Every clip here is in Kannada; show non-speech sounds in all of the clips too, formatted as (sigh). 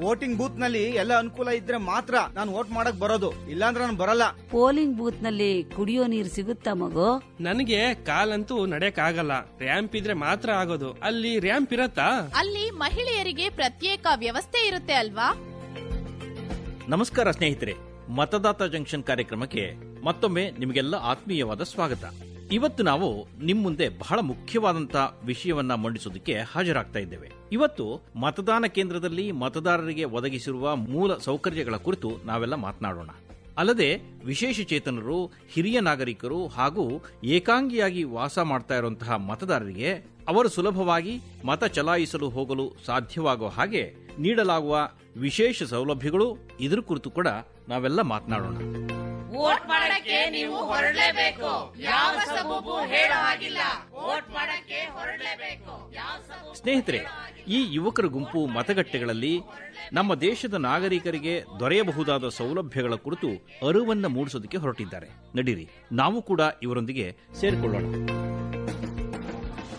ವೋಟಿಂಗ್ ಬೂತ್ನಲ್ಲಿ ಎಲ್ಲ ಅನುಕೂಲ ಇದ್ರೆ ಮಾತ್ರ ನಾನು ವೋಟ್ ಮಾಡಕ್ ಬರೋದು. ಇಲ್ಲಾಂದ್ರೆ ನಾನು ಬರಲ್ಲ. ಪೋಲಿಂಗ್ ಬೂತ್ನಲ್ಲಿ ಕುಡಿಯೋ ನೀರು ಸಿಗುತ್ತಾ ಮಗು? ನನಗೆ ಕಾಲಂತೂ ನಡೆಯಕ್ ಆಗಲ್ಲ ರ್ಯಾಂಪ್ ಇದ್ರೆ ಮಾತ್ರ ಆಗೋದು. ಅಲ್ಲಿ ರ್ಯಾಂಪ್ ಇರತ್ತಾ? ಅಲ್ಲಿ ಮಹಿಳೆಯರಿಗೆ ಪ್ರತ್ಯೇಕ ವ್ಯವಸ್ಥೆ ಇರುತ್ತೆ ಅಲ್ವಾ? ನಮಸ್ಕಾರ ಸ್ನೇಹಿತರೆ, ಮತದಾತ ಜಂಕ್ಷನ್ ಕಾರ್ಯಕ್ರಮಕ್ಕೆ ಮತ್ತೊಮ್ಮೆ ನಿಮಗೆಲ್ಲ ಆತ್ಮೀಯವಾದ ಸ್ವಾಗತ. ಇವತ್ತು ನಾವು ನಿಮ್ ಮುಂದೆ ಬಹಳ ಮುಖ್ಯವಾದಂತಹ ವಿಷಯವನ್ನ ಮಂಡಿಸೋದಕ್ಕೆ ಹಾಜರಾಗ್ತಾ ಇದ್ದೇವೆ. ಇವತ್ತು ಮತದಾನ ಕೇಂದ್ರದಲ್ಲಿ ಮತದಾರರಿಗೆ ಒದಗಿಸಿರುವ ಮೂಲ ಸೌಕರ್ಯಗಳ ಕುರಿತು ನಾವೆಲ್ಲ ಮಾತನಾಡೋಣ. ಅಲ್ಲದೆ ವಿಶೇಷ ಚೇತನರು, ಹಿರಿಯ ನಾಗರಿಕರು ಹಾಗೂ ಏಕಾಂಗಿಯಾಗಿ ವಾಸ ಮಾಡ್ತಾ ಇರುವಂತಹ ಮತದಾರರಿಗೆ ಅವರು ಸುಲಭವಾಗಿ ಮತ ಚಲಾಯಿಸಲು ಹೋಗಲು ಸಾಧ್ಯವಾಗುವ ಹಾಗೆ ನೀಡಲಾಗುವ ವಿಶೇಷ ಸೌಲಭ್ಯಗಳು ಇದ್ರ ಕುರಿತು ಕೂಡ ನಾವೆಲ್ಲ ಮಾತನಾಡೋಣ. ವೋಟ್ ಮಾಡಕ್ಕೆ ನೀವು ಹೊರಡಲೇಬೇಕು. ಯಾವ ಸಬೂಬು ಹೇಳೋ ಹಾಗಿಲ್ಲ. ವೋಟ್ ಮಾಡಕ್ಕೆ ಹೊರಡಲೇಬೇಕು. ಸ್ನೇಹಿತರೆ ಈ ಯುವಕರ ಗುಂಪು ಮತಗಟ್ಟೆಗಳಲ್ಲಿ ನಮ್ಮ ದೇಶದ ನಾಗರಿಕರಿಗೆ ದೊರೆಯಬಹುದಾದ ಸೌಲಭ್ಯಗಳ ಕುರಿತು ಅರಿವನ್ನು ಮೂಡಿಸೋದಕ್ಕೆ ಹೊರಟಿದ್ದಾರೆ. ನಡೀರಿ ನಾವು ಕೂಡ ಇವರೊಂದಿಗೆ ಸೇರಿಕೊಳ್ಳೋಣ.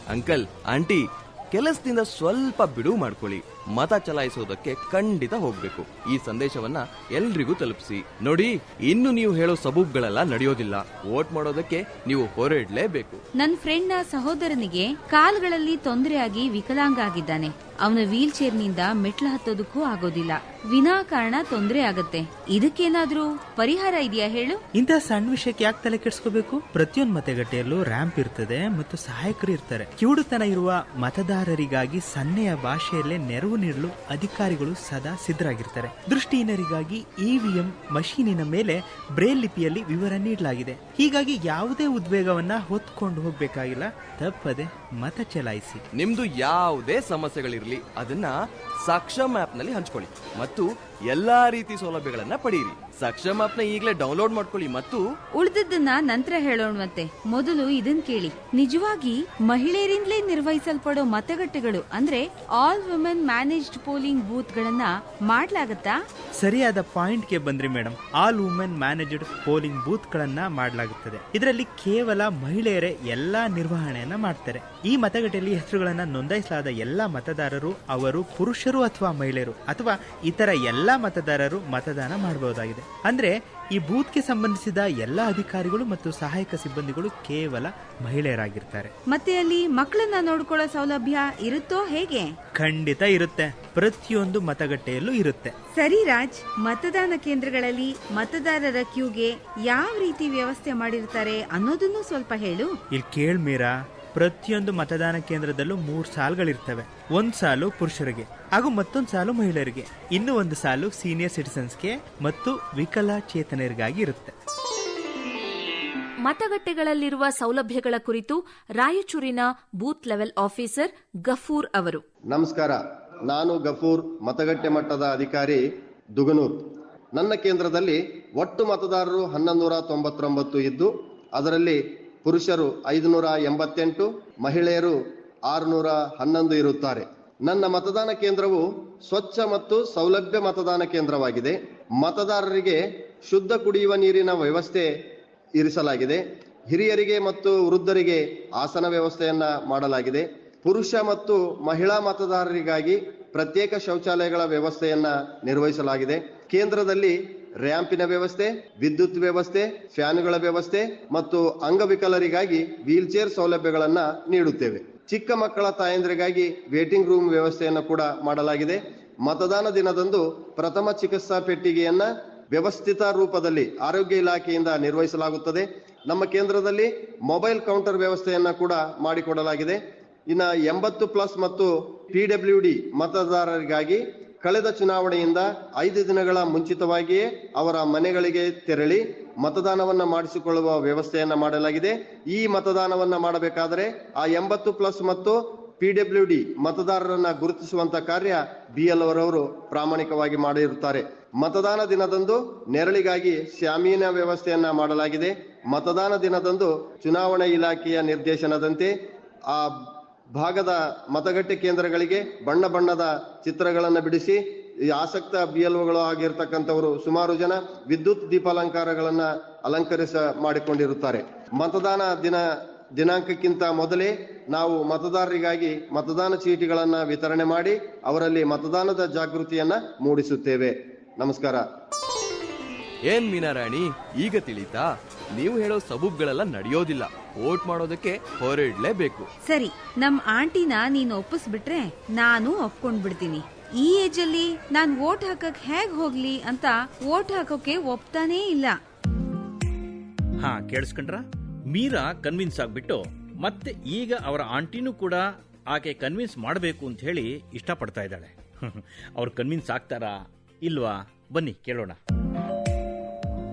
ಅಂಕಲ್ ಆಂಟಿ ಕೆಲಸದಿಂದ ಸ್ವಲ್ಪ ಬಿಡುವು ಮಾಡ್ಕೊಳ್ಳಿ. ಮತ ಚಲಾಯಿಸೋದಕ್ಕೆ ಖಂಡಿತ ಹೋಗ್ಬೇಕು. ಈ ಸಂದೇಶವನ್ನ ಎಲ್ರಿಗೂ ತಲುಪಿಸಿ. ನೋಡಿ ಇನ್ನು ನೀವು ಹೇಳೋ ಸಬೂಬ್ಗಳೆಲ್ಲ ನಡೆಯೋದಿಲ್ಲ. ವೋಟ್ ಮಾಡೋದಕ್ಕೆ ನೀವು ಹೊರಡ್ಲೇಬೇಕು. ನನ್ ಫ್ರೆಂಡ್ನ ಸಹೋದರನಿಗೆ ಕಾಲ್ಗಳಲ್ಲಿ ತೊಂದರೆಯಾಗಿ ವಿಕಲಾಂಗ ಆಗಿದ್ದಾನೆ. ಅವನ ವೀಲ್ ಚೇರ್ನಿಂದ ಮೆಟ್ಲು ಹತ್ತೋದಕ್ಕೂ ಆಗೋದಿಲ್ಲ. ವಿನಾಕಾರಣ ತೊಂದರೆ ಆಗತ್ತೆ. ಇದಕ್ಕೇನಾದ್ರೂ ಪರಿಹಾರ ಇದೆಯಾ ಹೇಳು? ಇಂತಹ ಸಣ್ಣ ವಿಷಯಕ್ಕೆ ಯಾಕೆ ತಲೆ ಕೆಡಿಸ್ಕೋಬೇಕು? ಪ್ರತಿಯೊಂದು ಮತಗಟ್ಟೆಯಲ್ಲೂ ರ್ಯಾಂಪ್ ಇರ್ತದೆ ಮತ್ತು ಸಹಾಯಕರು ಇರ್ತಾರೆ. ಕಿವುಡುತನ ಇರುವ ಮತದಾರರಿಗಾಗಿ ಸನ್ನೆಯ ಭಾಷೆಯಲ್ಲೇ ನೆರವು ನೀಡಲು ಅಧಿಕಾರಿಗಳು ಸದಾ ಸಿದ್ಧರಾಗಿರ್ತಾರೆ ದೃಷ್ಟಿಹೀನರಿಗಾಗಿ ಇವಿಎಂ ಮಷೀನಿನ ಮೇಲೆ ಬ್ರೇಲ್ ಲಿಪಿಯಲ್ಲಿ ವಿವರ ನೀಡಲಾಗಿದೆ. ಹೀಗಾಗಿ ಯಾವುದೇ ಉದ್ವೇಗವನ್ನ ಹೊತ್ಕೊಂಡು ಹೋಗ್ಬೇಕಾಗಿಲ್ಲ. ತಪ್ಪದೆ ಮತ ಚಲಾಯಿಸಿ. ನಿಮ್ದು ಯಾವುದೇ ಸಮಸ್ಯೆಗಳಿರಲಿ, ಅದನ್ನ ಸಾಕ್ಷಮ್ ಆಪ್ನಲ್ಲಿ ಹಂಚ್ಕೊಳ್ಳಿ. ಮತ್ತು ಎಲ್ಲಾ ರೀತಿ ಸೌಲಭ್ಯಗಳನ್ನ ಪಡೆಯಿರಿ. ಸಕ್ಷಮ್ ಆಪ್ನ ಈಗಲೇ ಡೌನ್ಲೋಡ್ ಮಾಡ್ಕೊಳ್ಳಿ ಮತ್ತು ಉಳಿದದ್ದನ್ನ ನಂತರ ಹೇಳೋಣವಂತೆ ಮೊದಲು ಇದನ್ ಕೇಳಿ. ನಿಜವಾಗಿ ಮಹಿಳೆಯರಿಂದಲೇ ನಿರ್ವಹಿಸಲ್ಪಡೋ ಮತಗಟ್ಟೆಗಳು ಅಂದ್ರೆ all women managed polling booth ಗಳನ್ನ ಮಾಡ್ಲಾಗತ್ತಾ? ಸರಿಯಾದ ಪಾಯಿಂಟ್ಗೆ ಬಂದ್ರಿ madam all women managed polling booth ಗಳನ್ನ ಮಾಡಲಾಗುತ್ತದೆ. ಇದರಲ್ಲಿ ಕೇವಲ ಮಹಿಳೆಯರೇ ಎಲ್ಲಾ ನಿರ್ವಹಣೆಯನ್ನ ಮಾಡ್ತಾರೆ. ಈ ಮತಗಟ್ಟೆಯಲ್ಲಿ ಹೆಸರುಗಳನ್ನು ನೋಂದಾಯಿಸಲಾದ ಎಲ್ಲ ಮತದಾರರು ಅವರು ಪುರುಷರು ಅಥವಾ ಮಹಿಳೆಯರು ಅಥವಾ ಇತರ ಎಲ್ಲ ಮತದಾರರು ಮತದಾನ ಮಾಡಬಹುದಾಗಿದೆ. ಅಂದ್ರೆ ಈ ಬೂತ್ಗೆ ಸಂಬಂಧಿಸಿದ ಎಲ್ಲ ಅಧಿಕಾರಿಗಳು ಮತ್ತು ಸಹಾಯಕ ಸಿಬ್ಬಂದಿಗಳು ಕೇವಲ ಮಹಿಳೆಯರಾಗಿರ್ತಾರೆ. ಮತ್ತೆ ಅಲ್ಲಿ ಮಕ್ಕಳನ್ನ ನೋಡ್ಕೊಳ್ಳೋ ಸೌಲಭ್ಯ ಇರುತ್ತೋ ಹೇಗೆ? ಖಂಡಿತ ಇರುತ್ತೆ. ಪ್ರತಿಯೊಂದು ಮತಗಟ್ಟೆಯಲ್ಲೂ ಇರುತ್ತೆ. ಸರಿ ರಾಜ್ ಮತದಾನ ಕೇಂದ್ರಗಳಲ್ಲಿ ಮತದಾರರ ಕ್ಯೂಗೆ ಯಾವ ರೀತಿ ವ್ಯವಸ್ಥೆ ಮಾಡಿರ್ತಾರೆ ಅನ್ನೋದನ್ನು ಸ್ವಲ್ಪ ಹೇಳು. ಇಲ್ಲಿ ಕೇಳ್ ಮೀರಾ. ಪ್ರತಿಯೊಂದು ಮತದಾನ ಕೇಂದ್ರದಲ್ಲೂ ಮೂರು ಸಾಲುಗಳಿರ್ತವೆ. ಒಂದ್ ಸಾಲು ಪುರುಷರಿಗೆ ಹಾಗೂ ಮತ್ತೊಂದು ಸಾಲು ಮಹಿಳೆಯರಿಗೆ. ಇನ್ನು ಒಂದು ಸಾಲು ಸೀನಿಯರ್ ಸಿಟಿಸನ್ಸ್ಗೆ ಮತ್ತು ವಿಕಲಚೇತನರಿಗಾಗಿ ಇರುತ್ತೆ. ಮತಗಟ್ಟೆಗಳಲ್ಲಿರುವ ಸೌಲಭ್ಯಗಳ ಕುರಿತು ರಾಯಚೂರಿನ ಬೂತ್ ಲೆವೆಲ್ ಆಫೀಸರ್ ಗಫೂರ್ ಅವರು. ನಮಸ್ಕಾರ. ನಾನು ಗಫೂರ್ ಮತಗಟ್ಟೆ ಮಟ್ಟದ ಅಧಿಕಾರಿ ದುಗನೂರ್. ನನ್ನ ಕೇಂದ್ರದಲ್ಲಿ ಒಟ್ಟು ಮತದಾರರು ಹನ್ನೊಂದೂರ ತೊಂಬತ್ತೊಂಬತ್ತು ಇದ್ದು ಅದರಲ್ಲಿ ಪುರುಷರು ಐದುನೂರ ಎಂಬತ್ತೆಂಟು, ಮಹಿಳೆಯರು ಆರುನೂರ ಹನ್ನೊಂದು ಇರುತ್ತಾರೆ. ನನ್ನ ಮತದಾನ ಕೇಂದ್ರವು ಸ್ವಚ್ಛ ಮತ್ತು ಸೌಲಭ್ಯ ಮತದಾನ ಕೇಂದ್ರವಾಗಿದೆ. ಮತದಾರರಿಗೆ ಶುದ್ಧ ಕುಡಿಯುವ ನೀರಿನ ವ್ಯವಸ್ಥೆ ಇರಿಸಲಾಗಿದೆ. ಹಿರಿಯರಿಗೆ ಮತ್ತು ವೃದ್ಧರಿಗೆ ಆಸನ ವ್ಯವಸ್ಥೆಯನ್ನ ಮಾಡಲಾಗಿದೆ. ಪುರುಷ ಮತ್ತು ಮಹಿಳಾ ಮತದಾರರಿಗಾಗಿ ಪ್ರತ್ಯೇಕ ಶೌಚಾಲಯಗಳ ವ್ಯವಸ್ಥೆಯನ್ನ ನಿರ್ವಹಿಸಲಾಗಿದೆ. ಕೇಂದ್ರದಲ್ಲಿ ರ್ಯಾಂಪಿನ ವ್ಯವಸ್ಥೆ, ವಿದ್ಯುತ್ ವ್ಯವಸ್ಥೆ, ಫ್ಯಾನ್ಗಳ ವ್ಯವಸ್ಥೆ ಮತ್ತು ಅಂಗವಿಕಲರಿಗಾಗಿ ವೀಲ್ ಚೇರ್ ಸೌಲಭ್ಯಗಳನ್ನ ನೀಡುತ್ತೇವೆ. ಚಿಕ್ಕ ಮಕ್ಕಳ ತಾಯಂದ್ರಿಗಾಗಿ ವೇಟಿಂಗ್ ರೂಮ್ ವ್ಯವಸ್ಥೆಯನ್ನು ಕೂಡ ಮಾಡಲಾಗಿದೆ. ಮತದಾನ ದಿನದಂದು ಪ್ರಥಮ ಚಿಕಿತ್ಸಾ ಪೆಟ್ಟಿಗೆಯನ್ನ ವ್ಯವಸ್ಥಿತ ರೂಪದಲ್ಲಿ ಆರೋಗ್ಯ ಇಲಾಖೆಯಿಂದ ನಿರ್ವಹಿಸಲಾಗುತ್ತದೆ. ನಮ್ಮ ಕೇಂದ್ರದಲ್ಲಿ ಮೊಬೈಲ್ ಕೌಂಟರ್ ವ್ಯವಸ್ಥೆಯನ್ನ ಕೂಡ ಮಾಡಿಕೊಡಲಾಗಿದೆ. ಇನ್ನ ಎಂಬತ್ತು ಪ್ಲಸ್ ಮತ್ತು ಪಿಡಬ್ಲ್ಯೂ ಡಿ ಮತದಾರರಿಗಾಗಿ ಕಳೆದ ಚುನಾವಣೆಯಿಂದ ಐದು ದಿನಗಳ ಮುಂಚಿತವಾಗಿಯೇ ಅವರ ಮನೆಗಳಿಗೆ ತೆರಳಿ ಮತದಾನವನ್ನ ಮಾಡಿಸಿಕೊಳ್ಳುವ ವ್ಯವಸ್ಥೆಯನ್ನ ಮಾಡಲಾಗಿದೆ. ಈ ಮತದಾನವನ್ನ ಮಾಡಬೇಕಾದರೆ ಆ ಎಂಬತ್ತು ಪ್ಲಸ್ ಮತ್ತು ಪಿಡಬ್ಲ್ಯೂ ಡಿ ಮತದಾರರನ್ನ ಗುರುತಿಸುವಂತ ಕಾರ್ಯ ಬಿಎಲ್ ಅವರವರು ಪ್ರಾಮಾಣಿಕವಾಗಿ ಮಾಡಿರುತ್ತಾರೆ. ಮತದಾನ ದಿನದಂದು ನೆರಳಿಗಾಗಿ ಶಾಮೀನ ವ್ಯವಸ್ಥೆಯನ್ನ ಮಾಡಲಾಗಿದೆ. ಮತದಾನ ದಿನದಂದು ಚುನಾವಣಾ ಇಲಾಖೆಯ ನಿರ್ದೇಶನದಂತೆ ಆ ಭಾಗದ ಮತಗಟ್ಟೆ ಕೇಂದ್ರಗಳಿಗೆ ಬಣ್ಣ ಬಣ್ಣದ ಚಿತ್ರಗಳನ್ನು ಬಿಡಿಸಿ, ಈ ಆಸಕ್ತ ಬಿಎಲ್ಒಗಳು ಆಗಿರ್ತಕ್ಕಂಥವರು ಸುಮಾರು ಜನ ವಿದ್ಯುತ್ ದೀಪಾಲಂಕಾರಗಳನ್ನ ಅಲಂಕರಿಸ ಮಾಡಿಕೊಂಡಿರುತ್ತಾರೆ. ಮತದಾನ ದಿನ, ದಿನಾಂಕಕ್ಕಿಂತ ಮೊದಲೇ ನಾವು ಮತದಾರರಿಗಾಗಿ ಮತದಾನ ಚೀಟಿಗಳನ್ನ ವಿತರಣೆ ಮಾಡಿ ಅವರಲ್ಲಿ ಮತದಾನದ ಜಾಗೃತಿಯನ್ನ ಮೂಡಿಸುತ್ತೇವೆ. ನಮಸ್ಕಾರ. ಏನ್ ಮೀನಾರಾಣಿ, ಈಗ ತಿಳಿತಾ? ನೀವು ಹೇಳೋ ಸಬೂಬ್ಗಳೆಲ್ಲ ನಡೆಯೋದಿಲ್ಲ. ವೋಟ್ ಮಾಡೋದಕ್ಕೆ ಹೊರಡ್ಲೇಬೇಕು. ಸರಿ ನಮ್ ಆಂಟಿನ ನೀನ್ ಒಪ್ಪಿಸ್ಬಿಟ್ರೆ ನಾನು ಒಪ್ಕೊಂಡ್ಬಿಡ್ತೀನಿ. ಈ ಏಜ್ ಅಲ್ಲಿ ನಾನ್ ವೋಟ್ ಹಾಕಕ್ ಹೇಗ್ ಹೋಗ್ಲಿ ಅಂತ ವೋಟ್ ಹಾಕೋಕೆ ಒಪ್ತಾನೇ ಇಲ್ಲ. ಹಾ ಕೇಳಿಸ್ಕೊಂಡ್ರ? ಮೀರಾ ಕನ್ವಿನ್ಸ್ ಆಗ್ಬಿಟ್ಟು ಮತ್ತೆ ಈಗ ಅವರ ಆಂಟಿನೂ ಕೂಡ ಆಕೆ ಕನ್ವಿನ್ಸ್ ಮಾಡಬೇಕು ಅಂತ ಹೇಳಿ ಇಷ್ಟಪಡ್ತಾ ಇದ್ದಾಳೆ. (laughs) ಅವ್ರು ಕನ್ವಿನ್ಸ್ ಆಗ್ತಾರಾ ಇಲ್ವಾ? ಬನ್ನಿ ಕೇಳೋಣ.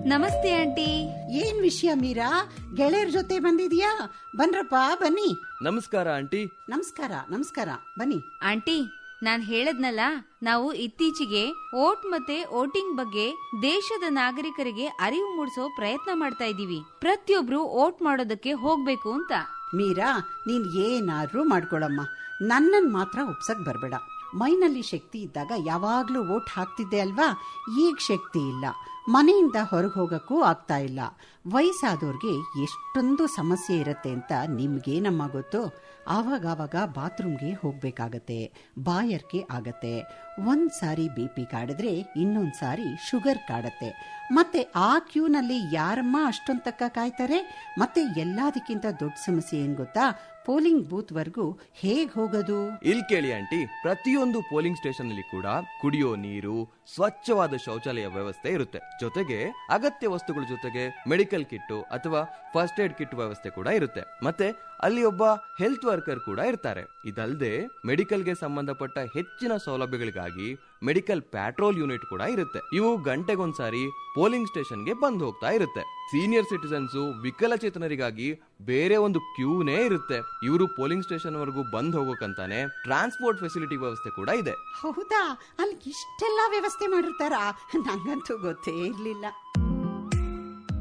ನಮಸ್ತೆ ಆಂಟಿ. ಏನ್ ವಿಷಯ ಮೀರಾ? ಗೆಳೆಯರ ಜೊತೆ ಬಂದಿದ್ಯಾ? ಬನ್ರಪ್ಪ ಬನ್ನಿ. ನಮಸ್ಕಾರ ಆಂಟಿ. ನಮಸ್ಕಾರ ನಮಸ್ಕಾರ ಬನ್ನಿ. ಆಂಟಿ ನಾನ್ ಹೇಳದ್ನಲ್ಲ ನಾವು ಇತ್ತೀಚೆಗೆ ಓಟ್ ಮತ್ತೆ ವೋಟಿಂಗ್ ಬಗ್ಗೆ ದೇಶದ ನಾಗರಿಕರಿಗೆ ಅರಿವು ಮೂಡಿಸೋ ಪ್ರಯತ್ನ ಮಾಡ್ತಾ ಇದೀವಿ ಪ್ರತಿಯೊಬ್ರು ಓಟ್ ಮಾಡೋದಕ್ಕೆ ಹೋಗ್ಬೇಕು ಅಂತ. ಮೀರಾ ನೀನ್ ಏನಾದ್ರೂ ಮಾಡ್ಕೊಳಮ್ಮ. ನನ್ನನ್ ಮಾತ್ರ ಒಪ್ಸಕ್ ಬರ್ಬೇಡ. ಮೈನಲ್ಲಿ ಶಕ್ತಿ ಇದ್ದಾಗ ಯಾವಾಗ್ಲೂ ಓಟ್ ಹಾಕ್ತಿದ್ದೆ ಅಲ್ವಾ? ಈಗ ಶಕ್ತಿ ಇಲ್ಲ. ಮನೆಯಿಂದ ಹೊರಗೆ ಹೋಗಕ್ಕೂ ಆಗ್ತಾ ಇಲ್ಲ. ವಯಸ್ಸಾದವ್ರಿಗೆ ಎಷ್ಟೊಂದು ಸಮಸ್ಯೆ ಇರುತ್ತೆ ಅಂತ ನಿಮ್ಗೇನಮ್ಮ ಗೊತ್ತು? ಆವಾಗವಾಗ ಬಾತ್ರೂಮ್ಗೆ ಹೋಗ್ಬೇಕಾಗತ್ತೆ. ಬಾಯರ್ಕೆ ಆಗತ್ತೆ. ಒಂದ್ ಸಾರಿ ಬಿ ಪಿ ಕಾಡಿದ್ರೆ ಇನ್ನೊಂದು ಸಾರಿ ಶುಗರ್ ಕಾಡತ್ತೆ. ಮತ್ತೆ ಆ ಕ್ಯೂನಲ್ಲಿ ಯಾರಮ್ಮ ಅಷ್ಟೊಂದು ತಕ್ಕ ಕಾಯ್ತಾರೆ? ಮತ್ತೆ ಎಲ್ಲದಕ್ಕಿಂತ ದೊಡ್ಡ ಸಮಸ್ಯೆ ಏನ್ ಗೊತ್ತಾ? ಪೋಲಿಂಗ್ ಬೂತ್ ವರ್ಗೂ ಹೇಗ್ ಹೋಗೋದು? ಇಲ್ ಕೇಳಿ ಆಂಟಿ, ಪ್ರತಿಯೊಂದು ಪೋಲಿಂಗ್ ಸ್ಟೇಷನ್ ಅಲ್ಲಿ ಕೂಡ ಕುಡಿಯೋ ನೀರು, ಸ್ವಚ್ಛವಾದ ಶೌಚಾಲಯ ವ್ಯವಸ್ಥೆ ಇರುತ್ತೆ. ಜೊತೆಗೆ ಅಗತ್ಯ ವಸ್ತುಗಳ ಜೊತೆಗೆ ಮೆಡಿಕಲ್ ಕಿಟ್ಟು ಅಥವಾ ಫಸ್ಟ್ ಏಡ್ ಕಿಟ್ ವ್ಯವಸ್ಥೆ ಕೂಡ ಇರುತ್ತೆ. ಮತ್ತೆ ಅಲ್ಲಿ ಒಬ್ಬ ಹೆಲ್ತ್ ವರ್ಕರ್ ಕೂಡ ಇರ್ತಾರೆ. ಇದಲ್ಲದೆ ಮೆಡಿಕಲ್ಗೆ ಸಂಬಂಧಪಟ್ಟ ಹೆಚ್ಚಿನ ಸೌಲಭ್ಯಗಳಿಗಾಗಿ ಮೆಡಿಕಲ್ ಪ್ಯಾಟ್ರೋಲ್ ಯೂನಿಟ್ ಕೂಡ ಇರುತ್ತೆ. ಇವು ಗಂಟೆಗೊಂದ್ಸಾರಿ ಪೋಲಿಂಗ್ ಸ್ಟೇಷನ್ಗೆ ಬಂದ್ ಹೋಗ್ತಾ ಇರುತ್ತೆ. ಸೀನಿಯರ್ ಸಿಟಿಸನ್ಸ್ ವಿಕಲಚೇತನರಿಗಾಗಿ ಬೇರೆ ಒಂದು ಕ್ಯೂನೇ ಇರುತ್ತೆ. ಇವರು ಪೋಲಿಂಗ್ ಸ್ಟೇಷನ್ ವರೆಗೂ ಬಂದ್ ಹೋಗೋಕಂತಾನೆ ಟ್ರಾನ್ಸ್ಪೋರ್ಟ್ ಫೆಸಿಲಿಟಿ ವ್ಯವಸ್ಥೆ ಕೂಡ ಇದೆ. ಹೌದಾ? ಅಲ್ಲಿ ಇಷ್ಟೆಲ್ಲ ವ್ಯವಸ್ಥೆ ಮಾಡಿರ್ತಾರಾ? ನಂಗಂತೂ ಗೊತ್ತೇ ಇರ್ಲಿಲ್ಲ.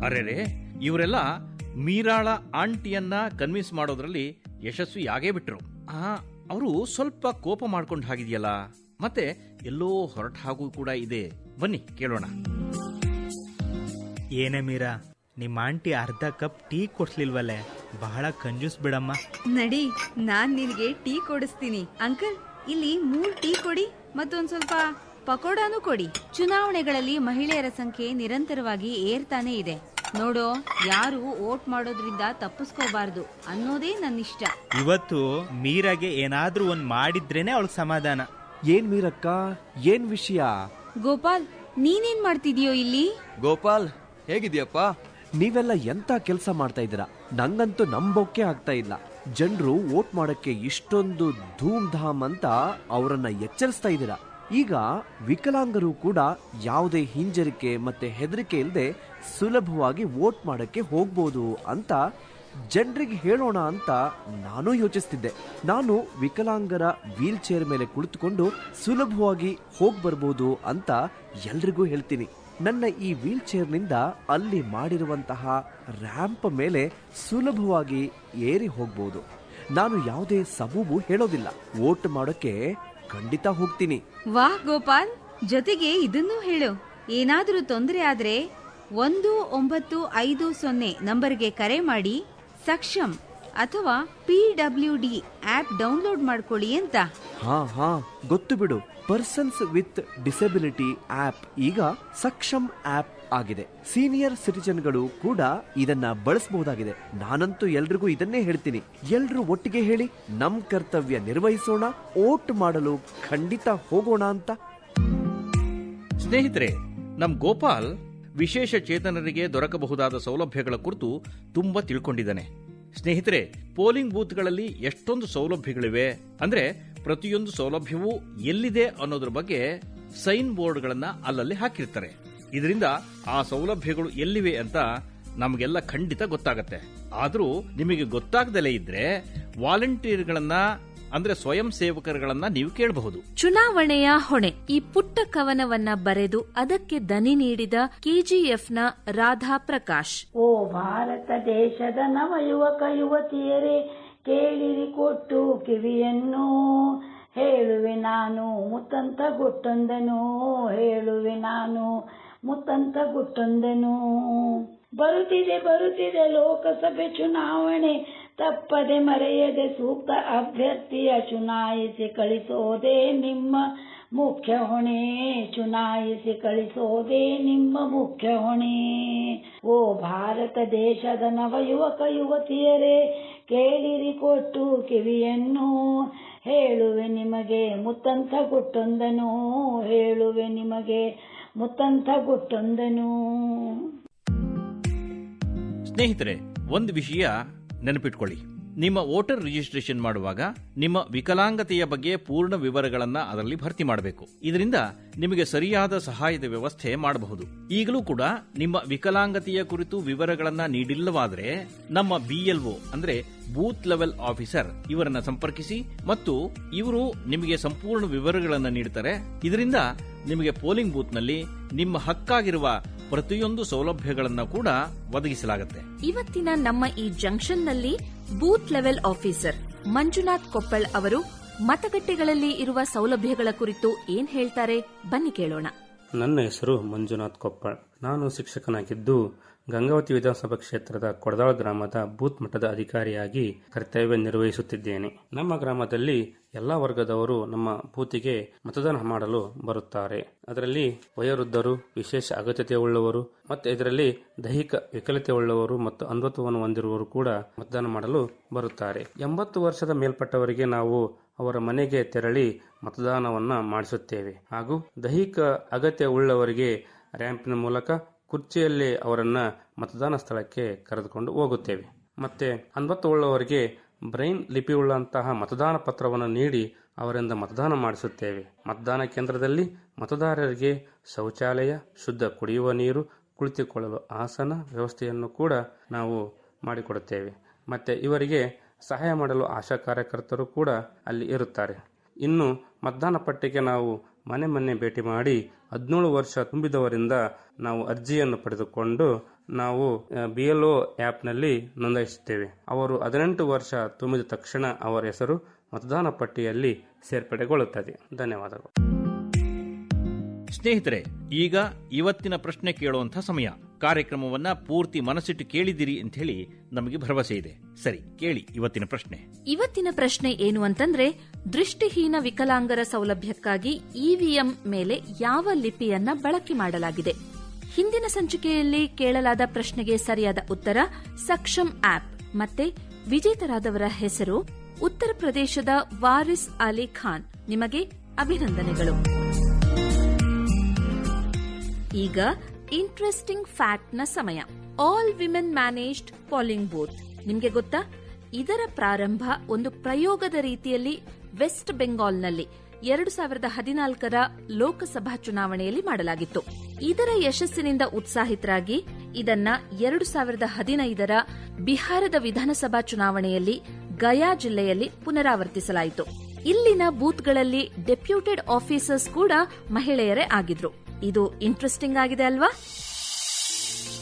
ಅರೆ ಇವರೆಲ್ಲ ಮೀರಾಳ ಆಂಟಿಯನ್ನ ಕನ್ವಿನ್ಸ್ ಮಾಡೋದ್ರಲ್ಲಿ ಯಶಸ್ವಿ ಆಗೇ ಬಿಟ್ರು. ಆ ಅವರು ಸ್ವಲ್ಪ ಕೋಪ ಮಾಡ್ಕೊಂಡು ಹಾಗಿದೆಯಲ್ಲ. ಮತ್ತೆ ಎಲ್ಲೋ ಹೊರಟ ಹಾಗೂ ಕೂಡ ಇದೆ. ಬನ್ನಿ ಕೇಳೋಣ. ಏನೇ ಮೀರಾ ನಿಮ್ಮ ಆಂಟಿ ಅರ್ಧ ಕಪ್ ಟೀ ಕೊಡ್ಸ್ಲಿಲ್ವಲ್ಲೇ? ಬಹಳ ಕಂಜೂಸ್ ಬಿಡಮ್ಮ. ನಡಿ ನಾನ್ ನಿನಗೆ ಟೀ ಕೊಡಿಸ್ತೀನಿ. ಅಂಕಲ್ ಇಲ್ಲಿ ಮೂರ್ ಟೀ ಕೊಡಿ ಮತ್ತೊಂದ್ ಸ್ವಲ್ಪ ಪಕೋಡಾನು ಕೊಡಿ. ಚುನಾವಣೆಗಳಲ್ಲಿ ಮಹಿಳೆಯರ ಸಂಖ್ಯೆ ನಿರಂತರವಾಗಿ ಏರ್ತಾನೆ ಇದೆ. ನೋಡೋ ಯಾರು ಓಟ್ ಮಾಡೋದ್ರಿಂದ ತಪ್ಪಿಸ್ಕೋಬಾರ್ದು ಅನ್ನೋದೇ ನನ್ನ ಇಷ್ಟ ಇವತ್ತು ಮೀರಾಗೆ ಏನಾದ್ರೂ ಒಂದ್ ಮಾಡಿದ್ರೇನೆ ಅವಳಿಗೆ ಸಮಾಧಾನ. ಏನ್ ಮೀರಕ್ಕ? ಏನ್ ವಿಷಯ? ಗೋಪಾಲ್ ನೀನೇನ್ ಮಾಡ್ತಿದ್ಯೋ ಇಲ್ಲಿ? ಗೋಪಾಲ್ ಹೇಗಿದ್ಯಪ್ಪ? ನೀವೆಲ್ಲ ಎಂತ ಕೆಲಸ ಮಾಡ್ತಾ ಇದ್ದೀರಾ? ನಂಗಂತೂ ನಂಬೋಕೆ ಆಗ್ತಾ ಇಲ್ಲ. ಜನರು ವೋಟ್ ಮಾಡಕ್ಕೆ ಇಷ್ಟೊಂದು ಧೂಮ್ ಧಾಮ್ ಅಂತ ಅವರನ್ನ ಎಚ್ಚರಿಸ್ತಾ ಇದ್ದೀರಾ? ಈಗ ವಿಕಲಾಂಗರು ಕೂಡ ಯಾವುದೇ ಹಿಂಜರಿಕೆ ಮತ್ತೆ ಹೆದರಿಕೆ ಇಲ್ಲದೆ ಸುಲಭವಾಗಿ ವೋಟ್ ಮಾಡಕ್ಕೆ ಹೋಗ್ಬೋದು ಅಂತ ಜನರಿಗೆ ಹೇಳೋಣ ಅಂತ ನಾನು ಯೋಚಿಸ್ತಿದ್ದೆ. ನಾನು ವಿಕಲಾಂಗರ ವೀಲ್ ಚೇರ್ ಮೇಲೆ ಕುಳಿತುಕೊಂಡು ಸುಲಭವಾಗಿ ಹೋಗಿ ಬರ್ಬೋದು ಅಂತ ಎಲ್ರಿಗೂ ಹೇಳ್ತೀನಿ. ನನ್ನ ಈ ವೀಲ್ ಚೇರ್ನಿಂದ ಅಲ್ಲಿ ಮಾಡಿರುವಂತಹ ರ್ಯಾಂಪ್ ಮೇಲೆ ಸುಲಭವಾಗಿ ಏರಿ ಹೋಗ್ಬೋದು. ನಾನು ಯಾವುದೇ ಸಬೂಬು ಹೇಳೋದಿಲ್ಲ. ವೋಟ್ ಮಾಡೋಕೆ ಖಂಡಿತ ಹೋಗ್ತೀನಿ. ವಾಹ್ ಗೋಪಾಲ್, ಜೊತೆಗೆ ಇದನ್ನೂ ಹೇಳು. ಏನಾದರೂ ತೊಂದರೆ ಆದ್ರೆ ಒಂದು ಒಂಬತ್ತು ಐದು ಸೊನ್ನೆ ನಂಬರ್ಗೆ ಕರೆ ಮಾಡಿ ಸಕ್ಷಮ್ ಅಥವಾ P W D app download ಮಾಡ್ಕೊಳ್ಳಿ ಅಂತ. ಹಾ ಹಾ, ಗೊತ್ತು ಬಿಡು. ಪರ್ಸನ್ಸ್ ವಿತ್ ಡಿಸೆಬಿಲಿಟಿ ಆಪ್ ಈಗ ಸಕ್ಷಮ್ ಆಪ್ ಆಗಿದೆ. ಸೀನಿಯರ್ ಸಿಟಿಜನ್ಗಳು ಕೂಡ ಇದನ್ನ ಬಳಸಬಹುದಾಗಿದೆ. ನಾನಂತೂ ಎಲ್ರಿಗೂ ಇದನ್ನೇ ಹೇಳ್ತೀನಿ. ಎಲ್ರೂ ಒಟ್ಟಿಗೆ ಹೇಳಿ, ನಮ್ ಕರ್ತವ್ಯ ನಿರ್ವಹಿಸೋಣ, ಓಟ್ ಮಾಡಲು ಖಂಡಿತ ಹೋಗೋಣ ಅಂತ. ಸ್ನೇಹಿತರೆ, ನಮ್ ಗೋಪಾಲ್ ವಿಶೇಷ ಚೇತನರಿಗೆ ದೊರಕಬಹುದಾದ ಸೌಲಭ್ಯಗಳ ಕುರಿತು ತುಂಬಾ ತಿಳ್ಕೊಂಡಿದ್ದಾನೆ. ಸ್ನೇಹಿತರೆ, ಪೋಲಿಂಗ್ ಬೂತ್ಗಳಲ್ಲಿ ಎಷ್ಟೊಂದು ಸೌಲಭ್ಯಗಳಿವೆ. ಅಂದ್ರೆ ಪ್ರತಿಯೊಂದು ಸೌಲಭ್ಯವೂ ಎಲ್ಲಿದೆ ಅನ್ನೋದ್ರ ಬಗ್ಗೆ ಸೈನ್ ಬೋರ್ಡ್ಗಳನ್ನ ಅಲ್ಲಲ್ಲಿ ಹಾಕಿರ್ತಾರೆ. ಇದರಿಂದ ಆ ಸೌಲಭ್ಯಗಳು ಎಲ್ಲಿವೆ ಅಂತ ನಮಗೆಲ್ಲ ಖಂಡಿತ ಗೊತ್ತಾಗತ್ತೆ. ಆದ್ರೂ ನಿಮಗೆ ಗೊತ್ತಾಗದಲೇ ಇದ್ರೆ ವಾಲಂಟಿಯರ್ಗಳನ್ನ ಅಂದ್ರೆ ಸ್ವಯಂ ಸೇವಕರುಗಳನ್ನ ನೀವು ಕೇಳಬಹುದು. ಚುನಾವಣೆಯ ಹೊಣೆ. ಈ ಪುಟ್ಟ ಕವನವನ್ನ ಬರೆದು ಅದಕ್ಕೆ ದನಿ ನೀಡಿದ ಕೆಜಿಎಫ್ನ ರಾಧಾ ಪ್ರಕಾಶ್ ಓ ಭಾರತ ದೇಶದ ನವ ಯುವಕ ಯುವತಿಯರೇ ಕೇಳಿರಿ ಕೊಟ್ಟು ಕಿವಿಯನ್ನು. ಹೇಳುವೆ ನಾನು, ಮುತ್ತಂತ ಗುಟ್ಟೊಂದನು. ಹೇಳುವೆ ನಾನು, ಮುತ್ತಂತ ಗುಟ್ಟೊಂದನು. ಬರುತ್ತಿದೆ ಬರುತ್ತಿದೆ ಲೋಕಸಭೆ ಚುನಾವಣೆ. ತಪ್ಪದೆ ಮರೆಯದೆ ಸೂಕ್ತ ಅಭ್ಯರ್ಥಿಯ ಚುನಾಯಿಸಿ ಕಳಿಸೋದೇ ನಿಮ್ಮ ಮುಖ್ಯ ಹೊಣೆ. ಚುನಾಯಿಸಿ ಕಳಿಸೋದೇ ನಿಮ್ಮ ಮುಖ್ಯ ಹೊಣೆ. ಓ ಭಾರತ ದೇಶದ ನವ ಯುವಕ ಯುವತಿಯರೇ ಕೇಳಿರಿ ಕೊಟ್ಟು ಕಿವಿಯನ್ನು ಹೇಳುವೆ ನಿಮಗೆ. ಮುತ್ತಂತ ಗುಟ್ಟೊಂದನು ಹೇಳುವೆ ನಿಮಗೆ. ಮುತ್ತಂತ ಗುಟ್ಟೊಂದನು ಸ್ನೇಹಿತರೆ, ಒಂದು ವಿಷಯ ನೆನಪಿಟ್ಕೊಳ್ಳಿ. ನಿಮ್ಮ ವೋಟರ್ ರಿಜಿಸ್ಟ್ರೇಷನ್ ಮಾಡುವಾಗ ನಿಮ್ಮ ವಿಕಲಾಂಗತೆಯ ಬಗ್ಗೆ ಪೂರ್ಣ ವಿವರಗಳನ್ನು ಅದರಲ್ಲಿ ಭರ್ತಿ ಮಾಡಬೇಕು. ಇದರಿಂದ ನಿಮಗೆ ಸರಿಯಾದ ಸಹಾಯದ ವ್ಯವಸ್ಥೆ ಮಾಡಬಹುದು. ಈಗಲೂ ಕೂಡ ನಿಮ್ಮ ವಿಕಲಾಂಗತೆಯ ಕುರಿತು ವಿವರಗಳನ್ನು ನೀಡಿಲ್ಲವಾದರೆ ನಮ್ಮ ಬಿಎಲ್ಒ ಅಂದ್ರೆ ಬೂತ್ ಲೆವೆಲ್ ಆಫೀಸರ್ ಇವರನ್ನ ಸಂಪರ್ಕಿಸಿ ಮತ್ತು ಇವರು ನಿಮಗೆ ಸಂಪೂರ್ಣ ವಿವರಗಳನ್ನು ನೀಡುತ್ತಾರೆ ಇದರಿಂದ ನಿಮಗೆ ಪೋಲಿಂಗ್ ಬೂತ್ನಲ್ಲಿ ನಿಮ್ಮ ಹಕ್ಕಾಗಿರುವ ಪ್ರತಿಯೊಂದು ಸೌಲಭ್ಯಗಳನ್ನು ಕೂಡ ಒದಗಿಸಲಾಗುತ್ತೆ. ಇವತ್ತಿನ ನಮ್ಮ ಈ ಜಂಕ್ಷನ್ನಲ್ಲಿ booth level officer Manjunath Koppal ಅವರು ಮತಗಟ್ಟೆಗಳಲ್ಲಿ ಇರುವ ಸೌಲಭ್ಯಗಳ ಕುರಿತು ಏನ್ ಹೇಳ್ತಾರೆ? ಬನ್ನಿ ಕೇಳೋಣ. ನನ್ನ ಹೆಸರು ಮಂಜುನಾಥ್ ಕೊಪ್ಪಳ್. ನಾನು ಶಿಕ್ಷಕನಾಗಿದ್ದು ಗಂಗಾವತಿ ವಿಧಾನಸಭಾ ಕ್ಷೇತ್ರದ ಕೊಡದಾಳ ಗ್ರಾಮದ ಬೂತ್ ಮಟ್ಟದ ಅಧಿಕಾರಿಯಾಗಿ ಕರ್ತವ್ಯ ನಿರ್ವಹಿಸುತ್ತಿದ್ದೇನೆ. ನಮ್ಮ ಗ್ರಾಮದಲ್ಲಿ ಎಲ್ಲ ವರ್ಗದವರು ನಮ್ಮ ಬೂತಿಗೆ ಮತದಾನ ಮಾಡಲು ಬರುತ್ತಾರೆ. ಅದರಲ್ಲಿ ವಯೋವೃದ್ಧರು, ವಿಶೇಷ ಅಗತ್ಯತೆ ಉಳ್ಳವರು ಮತ್ತು ಇದರಲ್ಲಿ ದೈಹಿಕ ವಿಕಲತೆ ಉಳ್ಳವರು ಮತ್ತು ಅಂಧತ್ವವನ್ನು ಹೊಂದಿರುವವರು ಕೂಡ ಮತದಾನ ಮಾಡಲು ಬರುತ್ತಾರೆ. ಎಂಬತ್ತು ವರ್ಷದ ಮೇಲ್ಪಟ್ಟವರಿಗೆ ನಾವು ಅವರ ಮನೆಗೆ ತೆರಳಿ ಮತದಾನವನ್ನ ಮಾಡಿಸುತ್ತೇವೆ. ಹಾಗೂ ದೈಹಿಕ ಅಗತ್ಯ ಉಳ್ಳವರಿಗೆ ರ್ಯಾಂಪಿನ ಮೂಲಕ ಕುರ್ಚಿಯಲ್ಲಿ ಅವರನ್ನ ಮತದಾನ ಸ್ಥಳಕ್ಕೆ ಕರೆದುಕೊಂಡು ಹೋಗುತ್ತೇವೆ. ಮತ್ತೆ ಅನ್ವತ್ತು ಉಳ್ಳವರಿಗೆ ಬ್ರೈನ್ ಲಿಪಿಯುಳ್ಳಂತಹ ಮತದಾನ ಪತ್ರವನ್ನು ನೀಡಿ ಅವರಿಂದ ಮತದಾನ ಮಾಡಿಸುತ್ತೇವೆ. ಮತದಾನ ಕೇಂದ್ರದಲ್ಲಿ ಮತದಾರರಿಗೆ ಶೌಚಾಲಯ, ಶುದ್ಧ ಕುಡಿಯುವ ನೀರು, ಕುಳಿತುಕೊಳ್ಳಲು ಆಸನ ವ್ಯವಸ್ಥೆಯನ್ನು ಕೂಡ ನಾವು ಮಾಡಿಕೊಡುತ್ತೇವೆ. ಮತ್ತೆ ಇವರಿಗೆ ಸಹಾಯ ಮಾಡಲು ಆಶಾ ಕಾರ್ಯಕರ್ತರು ಕೂಡ ಅಲ್ಲಿ ಇರುತ್ತಾರೆ. ಇನ್ನು ಮತದಾನ ಪಟ್ಟಿಗೆ ನಾವು ಮನೆ ಮನೆ ಭೇಟಿ ಮಾಡಿ ಹದಿನೇಳು ವರ್ಷ ತುಂಬಿದವರಿಂದ ನಾವು ಅರ್ಜಿಯನ್ನು ಪಡೆದುಕೊಂಡು ನಾವು ಬಿ ಎಲ್ ಒ ಆ್ಯಪ್ನಲ್ಲಿ ನೋಂದಾಯಿಸುತ್ತೇವೆ. ಅವರು ಹದಿನೆಂಟು ವರ್ಷ ತುಂಬಿದ ತಕ್ಷಣ ಅವರ ಹೆಸರು ಮತದಾನ ಪಟ್ಟಿಯಲ್ಲಿ ಸೇರ್ಪಡೆಗೊಳ್ಳುತ್ತದೆ. ಧನ್ಯವಾದಗಳು. ಸ್ನೇಹಿತರೆ, ಈಗ ಇವತ್ತಿನ ಪ್ರಶ್ನೆ ಕೇಳುವಂಥ ಸಮಯ. ಕಾರ್ಯಕ್ರಮವನ್ನ ಪೂರ್ತಿ ಮನಸ್ಸಿಟ್ಟು ಕೇಳಿದಿರಿ ಅಂತ ಹೇಳಿ ನಮಗೆ ಭರವಸೆ ಇದೆ. ಸರಿ, ಕೇಳಿ ಇವತ್ತಿನ ಪ್ರಶ್ನೆ. ಇವತ್ತಿನ ಪ್ರಶ್ನೆ ಏನು ಅಂತಂದ್ರೆ, ದೃಷ್ಟಿಹೀನ ವಿಕಲಾಂಗರ ಸೌಲಭ್ಯಕ್ಕಾಗಿ ಇವಿಎಂ ಮೇಲೆ ಯಾವ ಲಿಪಿಯನ್ನ ಬಳಕೆ ಮಾಡಲಾಗಿದೆ? ಹಿಂದಿನ ಸಂಚಿಕೆಯಲ್ಲಿ ಕೇಳಲಾದ ಪ್ರಶ್ನೆಗೆ ಸರಿಯಾದ ಉತ್ತರ ಸಕ್ಷಮ್ ಆಪ್. ಮತ್ತೆ ವಿಜೇತರಾದವರ ಹೆಸರು, ಉತ್ತರ ಪ್ರದೇಶದ ವಾರಿಸ್ ಅಲಿ ಖಾನ್. ನಿಮಗೆ ಅಭಿನಂದನೆಗಳು. ಈಗ ಇಂಟ್ರೆಸ್ಟಿಂಗ್ ಫ್ಯಾಕ್ಟ್ನ ಸಮಯ. All women managed polling booth ನಿಮ್ಗೆ ಗೊತ್ತಾ? ಇದರ ಪ್ರಾರಂಭ ಒಂದು ಪ್ರಯೋಗದ ರೀತಿಯಲ್ಲಿ ವೆಸ್ಟ್ ಬೆಂಗಾಲ್ನಲ್ಲಿ ಎರಡು ಸಾವಿರದ ಹದಿನಾಲ್ಕರ ಲೋಕಸಭಾ ಚುನಾವಣೆಯಲ್ಲಿ ಮಾಡಲಾಗಿತ್ತು. ಇದರ ಯಶಸ್ಸಿನಿಂದ ಉತ್ಸಾಹಿತರಾಗಿ ಇದನ್ನ ಎರಡು ಸಾವಿರದ ಹದಿನೈದರ ಬಿಹಾರದ ವಿಧಾನಸಭಾ ಚುನಾವಣೆಯಲ್ಲಿ ಗಯಾ ಜಿಲ್ಲೆಯಲ್ಲಿ ಪುನರಾವರ್ತಿಸಲಾಯಿತು. ಇಲ್ಲಿನ ಬೂತ್ಗಳಲ್ಲಿ ಡೆಪ್ಯೂಟೆಡ್ ಆಫೀಸರ್ಸ್ ಕೂಡ ಮಹಿಳೆಯರೇ ಆಗಿದ್ರು. ಇದು ಇಂಟ್ರೆಸ್ಟಿಂಗ್ ಆಗಿದೆ ಅಲ್ವಾ?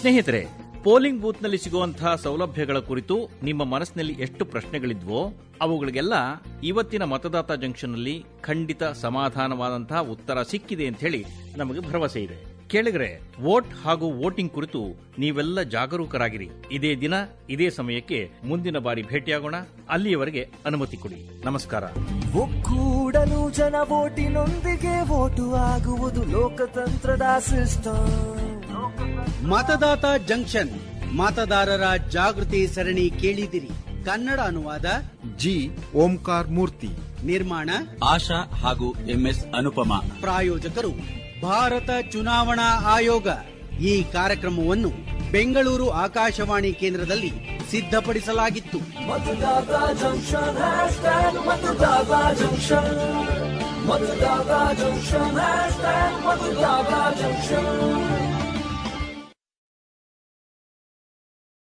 ಸ್ನೇಹಿತರೆ, ಪೋಲಿಂಗ್ ಬೂತ್ನಲ್ಲಿ ಸಿಗುವಂತಹ ಸೌಲಭ್ಯಗಳ ಕುರಿತು ನಿಮ್ಮ ಮನಸ್ಸಿನಲ್ಲಿ ಎಷ್ಟು ಪ್ರಶ್ನೆಗಳಿದ್ವೋ ಅವುಗಳಿಗೆಲ್ಲ ಇವತ್ತಿನ ಮತದಾತ ಜಂಕ್ಷನ್ನಲ್ಲಿ ಖಂಡಿತ ಸಮಾಧಾನವಾದಂತಹ ಉತ್ತರ ಸಿಕ್ಕಿದೆ ಅಂತ ಹೇಳಿ ನಮಗೆ ಭರವಸೆ ಇದೆ. ಕೇಳಿದ್ರೆ ವೋಟ್ ಹಾಗೂ ವೋಟಿಂಗ್ ಕುರಿತು ನೀವೆಲ್ಲ ಜಾಗರೂಕರಾಗಿರಿ. ಇದೇ ದಿನ ಇದೇ ಸಮಯಕ್ಕೆ ಮುಂದಿನ ಬಾರಿ ಭೇಟಿಯಾಗೋಣ. ಅಲ್ಲಿಯವರೆಗೆ ಅನುಮತಿ ಕೊಡಿ. ನಮಸ್ಕಾರ. ಒಕ್ಕೂಡಲು ಜನ ವೋಟಿನೊಂದಿಗೆ ವೋಟು ಆಗುವುದು ಲೋಕತಂತ್ರದ ಸಿಸ್ಟಮ್ ಮತದಾತ ಜಂಕ್ಷನ್ ಮತದಾರರ ಜಾಗೃತಿ ಸರಣಿ ಕೇಳಿದಿರಿ. ಕನ್ನಡ ಅನುವಾದ ಜಿ. ಓಂಕಾರ ಮೂರ್ತಿ. ನಿರ್ಮಾಣ ಆಶಾ ಹಾಗೂ ಎಂಎಸ್ ಅನುಪಮ. ಪ್ರಾಯೋಜಕರು. ಭಾರತ ಚುನಾವಣಾ ಆಯೋಗ ಈ ಕಾರ್ಯಕ್ರಮವನ್ನು ಬೆಂಗಳೂರು ಆಕಾಶವಾಣಿ ಕೇಂದ್ರದಲ್ಲಿ ಸಿದ್ಧಪಡಿಸಲಾಗಿತ್ತು.